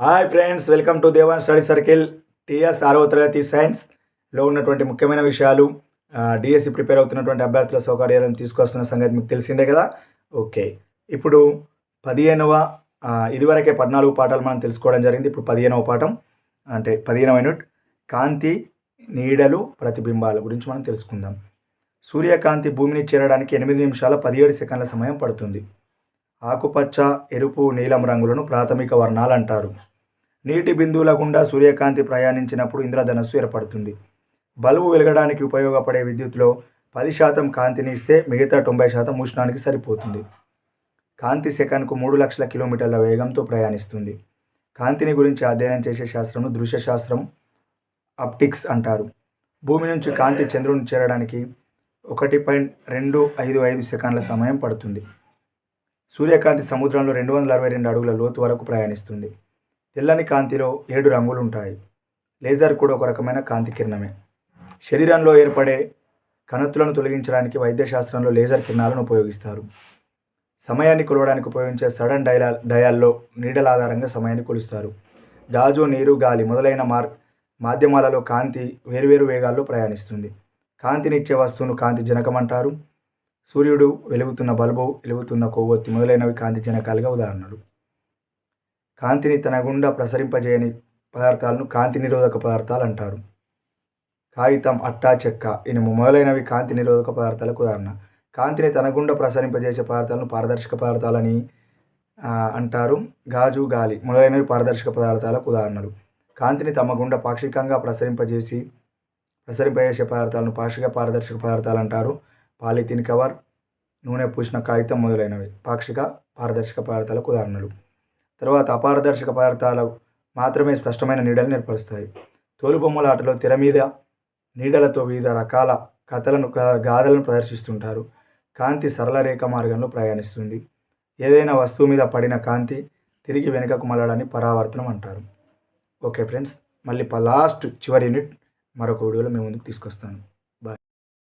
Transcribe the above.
Hi friends welcome to Devan study circle TS ఆరవ తరగతి సైన్స్లో ఉన్నటువంటి ముఖ్యమైన విషయాలు డిఎస్సి ప్రిపేర్ అవుతున్నటువంటి అభ్యర్థుల సౌకర్యాలను తీసుకొస్తున్న సంగతి మీకు తెలిసిందే కదా? ఓకే ఇప్పుడు పదిహేనవ ఇదివరకే పద్నాలుగు పాఠాలు మనం తెలుసుకోవడం జరిగింది. ఇప్పుడు పదిహేనవ పాఠం అంటే పదిహేనవ యూనిట్ కాంతి నీడలు ప్రతిబింబాల గురించి మనం తెలుసుకుందాం. సూర్యకాంతి భూమిని చేరడానికి ఎనిమిది నిమిషాల పదిహేడు సెకండ్ల సమయం పడుతుంది. ఆకుపచ్చ ఎరుపు నీలం రంగులను ప్రాథమిక వర్ణాలు అంటారు నీటి బిందువుల గుండా సూర్యకాంతి ప్రయాణించినప్పుడు ఇంద్రధనస్సు ఏర్పడుతుంది. బల్బు వెలగడానికి ఉపయోగపడే విద్యుత్లో పది శాతం కాంతిని ఇస్తే మిగతా తొంభై శాతం ఉష్ణానికి సరిపోతుంది. కాంతి సెకన్కు మూడు లక్షల కిలోమీటర్ల వేగంతో ప్రయాణిస్తుంది. కాంతిని గురించి అధ్యయనం చేసే శాస్త్రంను దృశ్య శాస్త్రం అప్టిక్స్ అంటారు. భూమి నుంచి కాంతి చంద్రుని చేరడానికి ఒకటి పాయింట్ రెండు ఐదు ఐదు సెకండ్ల సమయం పడుతుంది. సూర్యకాంతి సముద్రంలో రెండు వందల అరవై రెండు అడుగుల లోతు వరకు ప్రయాణిస్తుంది. తెల్లని కాంతిలో ఏడు రంగులు ఉంటాయి లేజర్ కూడా ఒక రకమైన కాంతి కిరణమే. శరీరంలో ఏర్పడే కణత్తులను తొలగించడానికి వైద్యశాస్త్రంలో లేజర్ కిరణాలను ఉపయోగిస్తారు. సమయాన్ని కొలవడానికి ఉపయోగించే సడన్ డయలా డయాల్లో నీడల ఆధారంగా సమయాన్ని కొలుస్తారు. గాజు నీరు గాలి మొదలైన మార్ మాధ్యమాలలో కాంతి వేరువేరు వేగాల్లో ప్రయాణిస్తుంది. కాంతినిచ్చే వస్తువును కాంతి జనకం అంటారు. సూర్యుడు వెలుగుతున్న బల్బు వెలుగుతున్న కొవ్వొత్తి మొదలైనవి కాంతి జనకాలుగా ఉదాహరణలు. కాంతిని తన గుండా ప్రసరింపజేయని పదార్థాలను కాంతి నిరోధక పదార్థాలు అంటారు. కాగితం అట్టా చెక్క ఇనుము మొదలైనవి కాంతి నిరోధక పదార్థాలకు ఉదాహరణ. కాంతిని తన గుండా ప్రసరింపజేసే పదార్థాలను పారదర్శక పదార్థాలని అంటారు. గాజు గాలి మొదలైనవి పారదర్శక పదార్థాలకు ఉదాహరణలు. కాంతిని తమ గుండా పాక్షికంగా ప్రసరింపజేసి ప్రసరింపజేసే పదార్థాలను పాక్షిక పారదర్శక పదార్థాలు అంటారు. పాలిథిన్ కవర్ నూనె పూసిన కాగితం మొదలైనవి. పాక్షిక పారదర్శక పదార్థాలకు ఉదాహరణలు. తర్వాత అపారదర్శక పదార్థాలు మాత్రమే స్పష్టమైన నీడలను ఏర్పరుస్తాయి తోలుబొమ్మల ఆటలో తెర మీద నీడలతో వివిధ రకాల కథలను గాథలను ప్రదర్శిస్తుంటారు. కాంతి సరళ రేఖ మార్గంలో ప్రయాణిస్తుంది. ఏదైనా వస్తువు మీద పడిన కాంతి తిరిగి వెనుకకు మళ్ళడాన్ని పరావర్తనం అంటారు. ఓకే ఫ్రెండ్స్ మళ్ళీ లాస్ట్ చివరి యూనిట్. మరొక వీడియోలో మేము ముందుకు తీసుకొస్తాను.